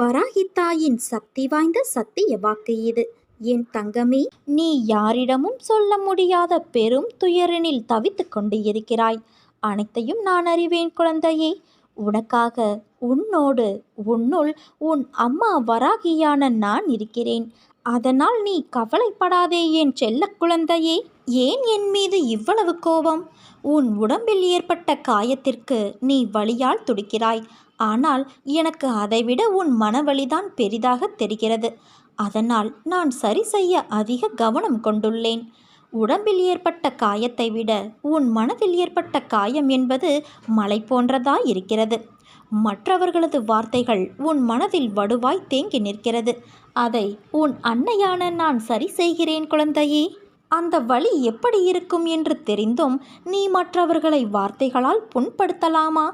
வராகி தாயின் சக்தி வாய்ந்த சத்திய வாக்கு இது. என் தங்கமே நீ யாரிடமும் சொல்ல முடியாத பெரும் துயரினில் தவித்து கொண்டு இருக்கிறாய். அனைத்தையும் நான் அறிவேன் குழந்தையே. உனக்காக உன்னோடு உன்னுள் உன் அம்மா வராகியான நான் இருக்கிறேன். அதனால் நீ கவலைப்படாதே என் செல்ல குழந்தையே. ஏன் என் மீது இவ்வளவு கோபம்? உன் உடம்பில் ஏற்பட்ட காயத்திற்கு நீ வலியால் துடிக்கிறாய். ஆனால் எனக்கு அதைவிட உன் மனவழிதான் பெரிதாக தெரிகிறது. அதனால் நான் சரி செய்ய அதிக கவனம் கொண்டுள்ளேன். உடம்பில் ஏற்பட்ட காயத்தை விட உன் மனதில் ஏற்பட்ட காயம் என்பது மலை போன்றதாய் இருக்கிறது. மற்றவர்களது வார்த்தைகள் உன் மனதில் வடுவாய் தேங்கி நிற்கிறது. அதை உன் அன்னையான நான் சரி செய்கிறேன் குழந்தையே. அந்த வழி எப்படி இருக்கும் என்று தெரிந்தும் நீ மற்றவர்களை வார்த்தைகளால் புண்படுத்தலாமா?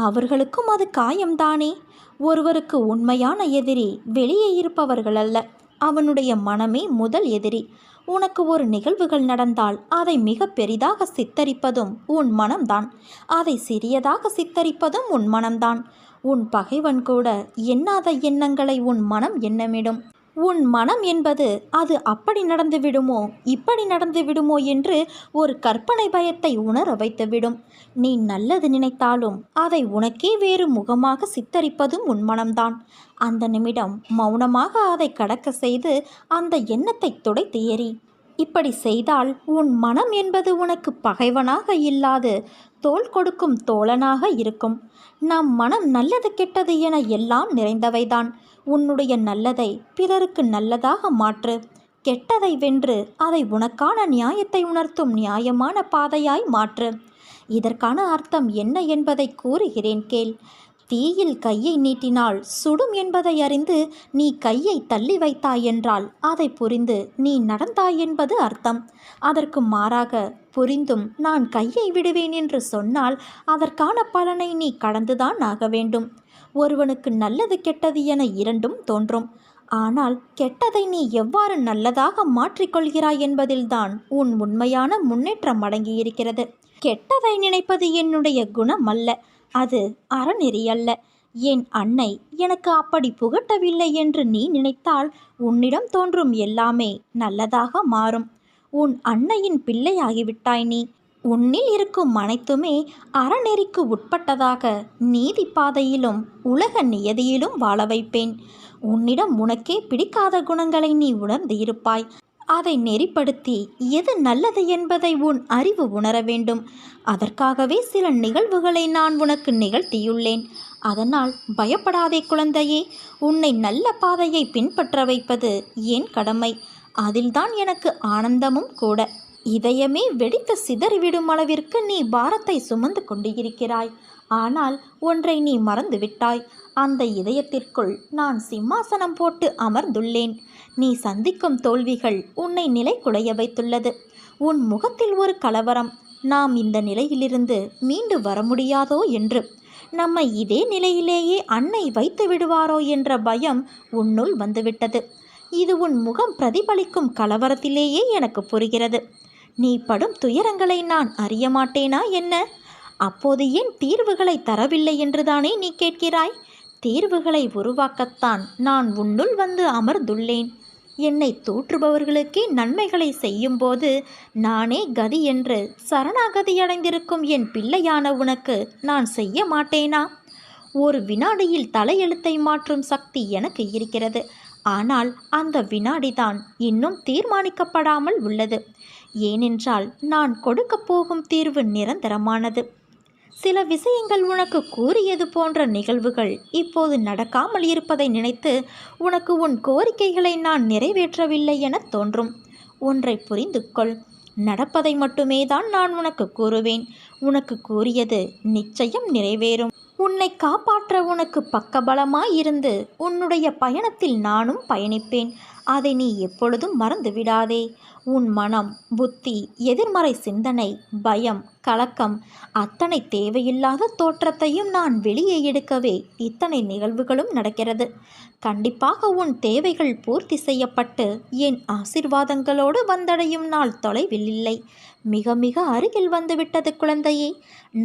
அவர்களுக்கும் அது காயம்தானே? ஒருவருக்கு உண்மையான எதிரி வெளியே இருப்பவர்கள் அல்ல அவனுடைய மனமே முதல் எதிரி. உனக்கு ஒரு நிகழ்வுகள் நடந்தால் அதை மிக பெரிதாக சித்தரிப்பதும் உன் மனம்தான். அதை சிறியதாக சித்தரிப்பதும் உன் மனம்தான். உன் பகைவன் கூட எண்ணாத எண்ணங்களை உன் மனம் எண்ணமிடும். உன் மனம் என்பது அது அப்படி நடந்து விடுமோ இப்படி நடந்து விடுமோ என்று ஒரு கற்பனை பயத்தை உணர வைத்துவிடும். நீ நல்லது நினைத்தாலும் அதை உனக்கே வேறு முகமாக சித்தரிப்பதும் உன் மனம்தான். அந்த நிமிடம் மௌனமாக அதை கடக்க செய்து அந்த எண்ணத்தை துடைத்து எறி இப்படி செய்தால் உன் மனம் என்பது உனக்கு பகைவனாக இல்லாது தோள் கொடுக்கும் தோழனாக இருக்கும். நம் மனம் நல்லது கெட்டது என எல்லாம் நிறைந்தவைதான். உன்னுடைய நல்லதை பிறருக்கு நல்லதாக மாற்று. கெட்டதை வென்று அதை உனக்கான நியாயத்தை உணர்த்தும் நியாயமான பாதையாய் மாற்று. இதற்கான அர்த்தம் என்ன என்பதை கூறுகிறேன் கேள். தீயில் கையை நீட்டினால் சுடும் என்பதை அறிந்து நீ கையை தள்ளி வைத்தாய் என்றால் அதை புரிந்து நீ நடந்தாய் என்பது அர்த்தம். அதற்கு மாறாக புரிந்தும் நான் கையை விடுவேன் என்று சொன்னால் அதற்கான பலனை நீ கடந்துதான் ஆக வேண்டும். ஒருவனுக்கு நல்லது கெட்டது என இரண்டும் தோன்றும். ஆனால் கெட்டதை நீ எவ்வாறு நல்லதாக மாற்றிக்கொள்கிறாய் என்பதில்தான் உன் உண்மையான முன்னேற்றம் அடங்கியிருக்கிறது. கெட்டதை நினைப்பது என்னுடைய குணம் அல்ல. அது அறநெறி அல்ல. என் அன்னை எனக்கு அப்படி புகட்டவில்லை என்று நீ நினைத்தால் உன்னிடம் தோன்றும் எல்லாமே நல்லதாக மாறும். உன் அன்னையின் பிள்ளையாகிவிட்டாய் நீ. உன்னில் இருக்கும் அனைத்துமே அறநெறிக்கு உட்பட்டதாக நீதி பாதையிலும் உலக நியதியிலும் வாழ வைப்பேன். உன்னிடம் உனக்கே பிடிக்காத குணங்களை நீ உணர்ந்து இருப்பாய். அதை நெறிப்படுத்தி எது நல்லது என்பதை உன் அறிவு உணர வேண்டும். அதற்காகவே சில நிகழ்வுகளை நான் உனக்கு நிகழ்த்தியுள்ளேன். அதனால் பயப்படாதே குழந்தையே உன்னை நல்ல பாதையை பின்பற்ற வைப்பது என் கடமை? அதில்தான் எனக்கு ஆனந்தமும் கூட. இதயமே வெடித்து சிதறிவிடும் அளவிற்கு நீ பாரத்தை சுமந்து கொண்டு இருக்கிறாய் ஆனால் ஒன்றை நீ மறந்துவிட்டாய். அந்த இதயத்திற்குள் நான் சிம்மாசனம் போட்டு அமர்ந்துள்ளேன். நீ சந்திக்கும் தோல்விகள் உன்னை நிலை குலைய வைத்துள்ளது. உன் முகத்தில் ஒரு கலவரம். நாம் இந்த நிலையிலிருந்து மீண்டு வர முடியாதோ என்று. நம்மை இதே நிலையிலேயே அன்னை வைத்து விடுவாரோ என்ற பயம் உன்னுள் வந்துவிட்டது. இது உன் முகம் பிரதிபலிக்கும் கலவரத்திலேயே எனக்கு புரிகிறது. நீ படும் துயரங்களை நான் அறிய மாட்டேனா என்ன? அப்போது ஏன் தீர்வுகளை தரவில்லை என்றுதானே நீ கேட்கிறாய்? தீர்வுகளை உருவாக்கத்தான் நான் உன்னுள் வந்து அமர்ந்துள்ளேன். என்னை தூற்றுபவர்களுக்கே நன்மைகளை செய்யும்போது நானே கதி என்று சரணாகதியடைந்திருக்கும் என் பிள்ளையான உனக்கு நான் செய்ய மாட்டேனா? ஒரு வினாடியில் தலையெழுத்தை மாற்றும் சக்தி எனக்கு இருக்கிறது. ஆனால் அந்த வினாடிதான் இன்னும் தீர்மானிக்கப்படாமல் உள்ளது. ஏனென்றால் நான் கொடுக்கப் போகும் தீர்வு நிரந்தரமானது. சில விஷயங்கள் உனக்கு கூறியது போன்ற நிகழ்வுகள் இப்போது நடக்காமல் இருப்பதை நினைத்து உனக்கு உன் கோரிக்கைகளை நான் நிறைவேற்றவில்லை என தோன்றும். ஒன்றை புரிந்து கொள் நடப்பதை மட்டுமே தான் நான் உனக்கு கூறுவேன். உனக்கு கூறியது நிச்சயம் நிறைவேறும். உன்னை காப்பாற்ற உனக்கு பக்கபலமாயிருந்து உன்னுடைய பயணத்தில் நானும் பயணிப்பேன். அதை நீ எப்பொழுதும் மறந்து விடாதே உன் மனம் புத்தி எதிர்மறை சிந்தனை பயம் கலக்கம் அத்தனை தேவையில்லாத தோற்றத்தையும் நான் வெளியே எடுக்கவே இத்தனை நிகழ்வுகளும் நடக்கிறது. கண்டிப்பாக உன் தேவைகள் பூர்த்தி செய்யப்பட்டு என் ஆசிர்வாதங்களோடு வந்தடையும் நாள் தொலைவில் இல்லை. மிக மிக அருகில் வந்துவிட்டது குழந்தையே.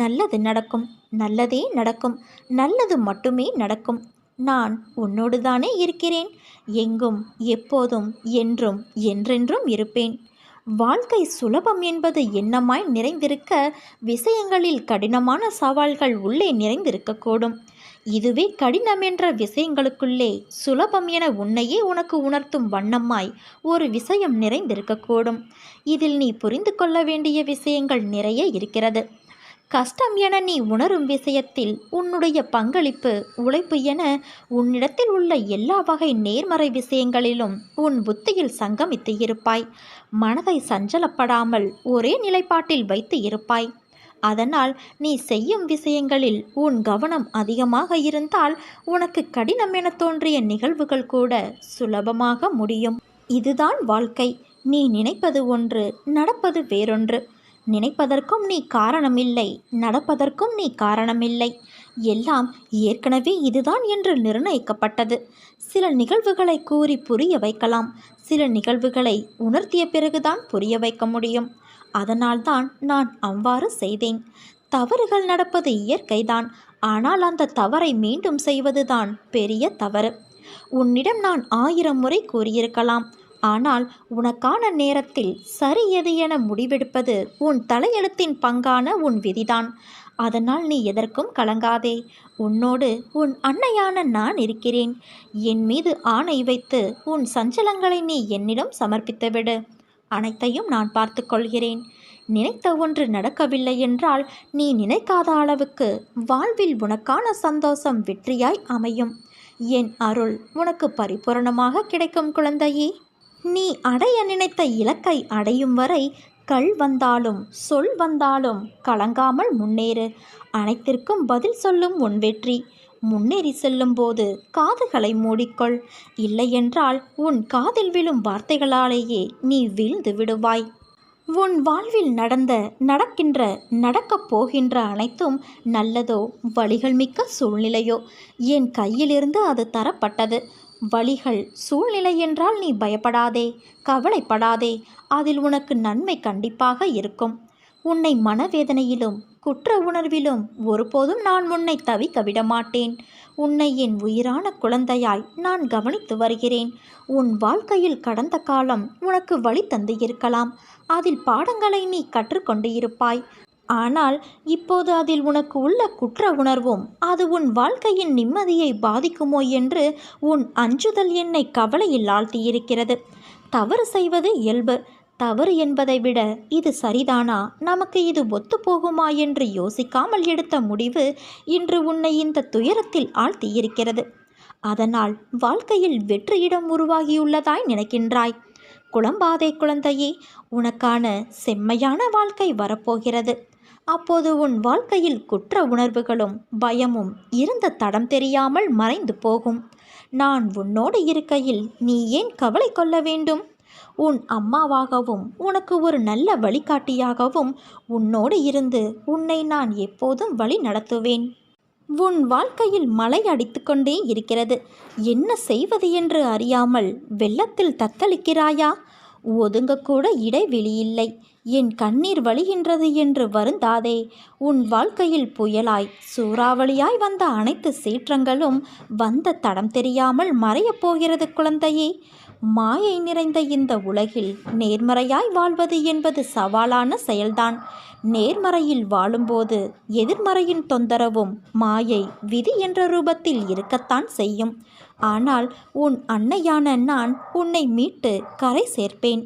நல்லது நடக்கும் நல்லதே நடக்கும் நல்லது மட்டுமே நடக்கும். நான் உன்னோடு தானே இருக்கிறேன். எங்கும் எப்போதும் என்றும் என்றென்றும் இருப்பேன். வாழ்க்கை சுலபம் என்பது எண்ணமாய் நிறைந்திருக்க விஷயங்களில் கடினமான சவால்கள் உள்ளே நிறைந்திருக்கக்கூடும். இதுவே கடினம் என்ற விஷயங்களுக்குள்ளே சுலபம் என உன்னையே உனக்கு உணர்த்தும் வண்ணமாய் ஒரு விஷயம் நிறைந்திருக்கக்கூடும். இதில் நீ புரிந்து கொள்ள வேண்டிய விஷயங்கள் நிறைய இருக்கிறது. கஷ்டம் என நீ உணரும் விஷயத்தில் உன்னுடைய பங்களிப்பு உழைப்பு என உன்னிடத்தில் உள்ள எல்லா வகை நேர்மறை விஷயங்களிலும் உன் புத்தியில் சங்கமித்து இருப்பாய். மனதை சஞ்சலப்படாமல் ஒரே நிலைப்பாட்டில் வைத்து இருப்பாய். அதனால் நீ செய்யும் விஷயங்களில் உன் கவனம் அதிகமாக இருந்தால் உனக்கு கடினம் என தோன்றிய நிகழ்வுகள் கூட சுலபமாக முடியும். இதுதான் வாழ்க்கை. நீ நினைப்பது ஒன்று நடப்பது வேறொன்று. நினைப்பதற்கும் நீ காரணமில்லை நடப்பதற்கும் நீ காரணமில்லை. எல்லாம் ஏற்கனவே இதுதான் என்று நிர்ணயிக்கப்பட்டது. சில நிகழ்வுகளை கூறி புரிய வைக்கலாம். சில நிகழ்வுகளை உணர்த்திய பிறகுதான் புரிய வைக்க முடியும். அதனால்தான் நான் அவ்வாறு செய்தேன். தவறுகள் நடப்பது இயற்கைதான். ஆனால் அந்த தவறை மீண்டும் செய்வதுதான் பெரிய தவறு. உன்னிடம் நான் ஆயிரம் முறை கூறியிருக்கலாம். ஆனால் உனக்கான நேரத்தில் சரி எது என முடிவெடுப்பது உன் தலையெழுத்தின் பங்கான உன் விதிதான். அதனால் நீ எதற்கும் கலங்காதே. உன்னோடு உன் அன்னையான நான் இருக்கிறேன். என் மீது ஆணை வைத்து உன் சஞ்சலங்களை நீ என்னிடம் சமர்ப்பித்துவிடு அனைத்தையும் நான் பார்த்து கொள்கிறேன். நினைத்த ஒன்று நடக்கவில்லை என்றால் நீ நினைக்காத அளவுக்கு வாழ்வில் உனக்கான சந்தோஷம் வெற்றியாய் அமையும். என் அருள் உனக்கு பரிபூரணமாக கிடைக்கும் குழந்தையே. நீ அடைய நினைத்த இலக்கை அடையும் வரை கல் வந்தாலும் சொல் வந்தாலும் கலங்காமல் முன்னேறு. அனைத்திற்கும் பதில் சொல்லும் உன் வெற்றி. முன்னேறி செல்லும்போது காதுகளை மூடிக்கொள். இல்லையென்றால் உன் காதில் விழும் வார்த்தைகளாலேயே நீ வீழ்ந்து விடுவாய். உன் வாழ்வில் நடந்த நடக்கின்ற நடக்கப் போகின்ற அனைத்தும் நல்லதோ வழிகள் மிக்க சூழ்நிலையோ. என் கையிலிருந்து அது தரப்பட்டது. வழிகள் சூழ்நிலை என்றால் நீ பயப்படாதே கவலைப்படாதே அதில் உனக்கு நன்மை கண்டிப்பாக இருக்கும். உன்னை மனவேதனையிலும் குற்ற உணர்விலும் ஒருபோதும் நான் உன்னை தவிக்க விடமாட்டேன். உன்னை என் உயிரான குழந்தையாய் நான் கவனித்து வருகிறேன். உன் வாழ்க்கையில் கடந்த காலம் உனக்கு வழி தந்து இருக்கலாம். அதில் பாடங்களை நீ கற்றுக்கொண்டு இருப்பாய். ஆனால் இப்போது அதில் உனக்கு உள்ள குற்ற உணர்வும் அது உன் வாழ்க்கையின் நிம்மதியை பாதிக்குமோ என்று உன் அஞ்சுதல் என்னை கவலையில் ஆழ்த்தியிருக்கிறது. தவறு செய்வது இயல்பு. தவறு என்பதை விட இது சரிதானா? நமக்கு இது ஒத்து போகுமா என்று யோசிக்காமல் எடுத்த முடிவு இன்று உன்னை இந்த துயரத்தில் ஆழ்த்தியிருக்கிறது. அதனால் வாழ்க்கையில் வெற்றியிடம் உருவாகியுள்ளதாய் நினைக்கின்றாய். குழம்பாதே குழந்தையே உனக்கான செம்மையான வாழ்க்கை வரப்போகிறது. அப்போது உன் வாழ்க்கையில் குற்ற உணர்வுகளும் பயமும் இருந்த தடம் தெரியாமல் மறைந்து போகும். நான் உன்னோடு இருக்கையில் நீ ஏன் கவலை கொள்ள வேண்டும்? உன் அம்மாவாகவும் உனக்கு ஒரு நல்ல வழிகாட்டியாகவும் உன்னோடு இருந்து உன்னை நான் எப்போதும் வழி நடத்துவேன். உன் வாழ்க்கையில் மழை அடித்துக்கொண்டே இருக்கிறது. என்ன செய்வது என்று அறியாமல் வெள்ளத்தில் தத்தளிக்கிறாயா? ஒதுங்கக்கூட இடைவெளியில்லை என் கண்ணீர் வழிகின்றது என்று வருந்தாதே. உன் வாழ்க்கையில் புயலாய் சூறாவளியாய் வந்த அனைத்து சீற்றங்களும் வந்த தடம் தெரியாமல் மறையப் போகிறது குழந்தையே. மாயை நிறைந்த இந்த உலகில் நேர்மறையாய் வாழ்வது என்பது சவாலான செயல்தான். நேர்மறையில் வாழும்போது எதிர்மறையின் தொந்தரவும் மாயை விதி என்ற ரூபத்தில் இருக்கத்தான் செய்யும். ஆனால் உன் அன்னையான நான் உன்னை மீட்டு கரை சேர்ப்பேன்.